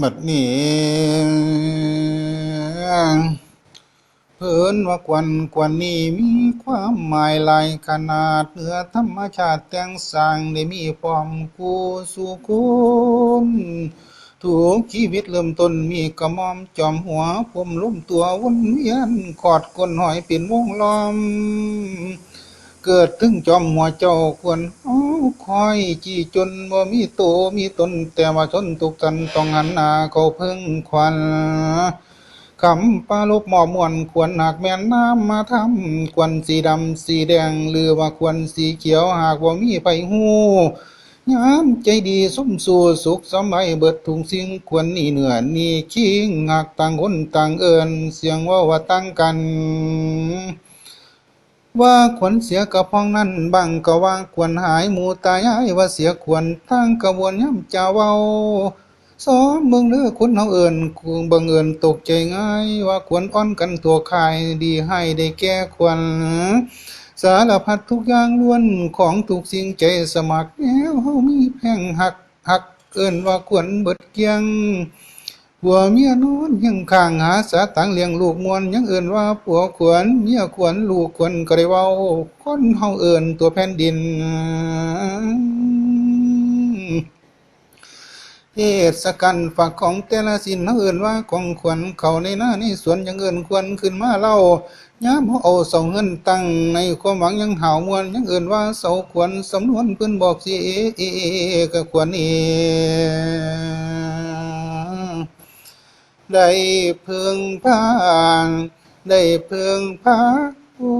บัดนี้เพิ่นว่ากวนกวนนี้มีความหมายหลายขนาดเหนือธรรมชาติแต่งสร้างได้มีพร้อมกูสู่คุณถูกชีวิตเริ่มต้นมีกระมอมจอมหัว ผมล้มตัววนเวียนกอดก้นหอยเป็นวงล้อม เกิดถึงจอมหัวเจ้าควรอคอยจี้จนบ่มีโตมีตน แต่ว่าชนทุกทันต้องหันหน้าเขาเพิ่งควันคำปลาลบหมอมวนควรหากแม่นน้ำมาทำควรสีดำสีแดงหรือว่าควรสีเขียวหากว่ามีไปหูยามใจดีสมสู่สุขสมัยเบิดทุงสิ่งควรนี่เหนือนี่คิงหากต่างคนต่างเอินเสียงว่าว่าตั้งกัน ว่าควรเสียกับพ้องนั้นบางก็ว่าควรหายหมูตายายว่าเสียควรทั้งกระบวนย่ำเจ้าเว้าสอนเบิ่งเด้อคุณเฮาเอิ้นกูบังเอิญตกใจง่ายว่าควรอ่อนกันตัวคายดีให้ได้แก้ควรสารพัดทุกอย่างล้วนของทุกสิ่งใจสมัครแล้วเฮามีแพ่งหักหักเอิ้นว่าควรเบิดเกียง ผัวเมียนอนยังข้างหาสาตังเลี้ยงลูกมวนยังเอื่นว่าผัวขวนเมียขวนลูกขวนก็ได้เว้าคนเฮาเอื่นตัวแผ่นดินเทศกันฝักของแต่ละสินเฮาเอื่นว่าของขวัญเขาในหน้าในสวนยังเอื่นควรขึ้นมาเล่ายามเฮาเอาเสาเงินตั้งในความหวังยังหาวมวนยังเอื่นว่าเสาขวัญสำนวนเพิ่นบอกสิเอเอเอก็ควรเอ ได้พึงพาได้พึงพาโอ้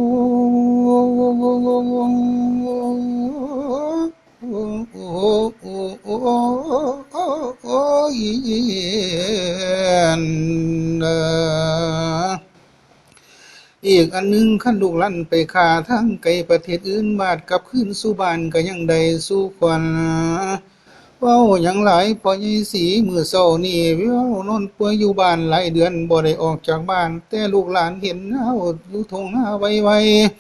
อีกอันหนึ่งขั้นลูกลั่นไปขาทั้งไกลประเทศอื่นบาดกลับขึ้นสู่บ้านก็ยังได้สู่ควัน ว้าหยังหลายพอใหญ่สีมือเศร้านี่เว้านอนป่วยอยู่บ้านหลายเดือนบ่ได้ออกจากบ้าน แต่ลูกหลานเห็นเฮาอยู่ทงหน้าไว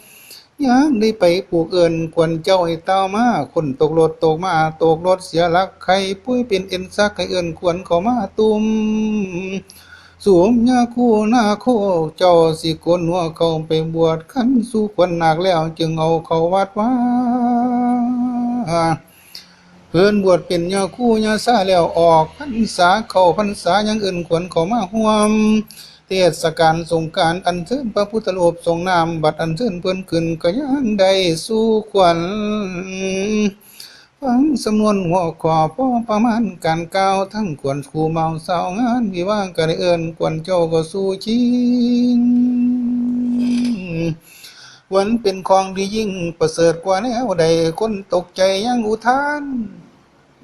ๆยังได้ไปปลูกเอินกวนเจ้าให้เต้ามาคนตกรถตกมาตกรถเสียหลักใครปุ้ยเป็นเอ็นซักให้เอินควรเข้ามาตุมสวมยาคู่หน้าโคเจ้าสิโกนหัวเขาไปบวชขันสู่ควรหนักแล้ว จึงเอาเขาวัดว่า เพิ่นบวชเป็นยาคู่ยาซาแล้วออกพรรษาเข้าพรรษาอย่างอื่นควรเข้ามาห่วม เทศกาลสงการอันเชิญพระพุทธรูปทรงน้ำบัดอันเชิญเพิ่นขึ้นก็ยังได้สู้ขวัญฟังสำนวนหัวขอพ่อประมาณการกล่าวทั้งควรครูเมาสาวงานวิว่างกระเอินควรเจ้าก็สู้ชิง วันเป็นของดียิ่งประเสริฐกว่าแนวใดคนตกใจยังอุทาน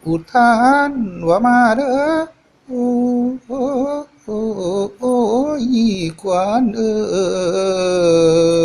อุทานว่ามาเด้อโอ้โอ้โอ้โอ้ยควานเออ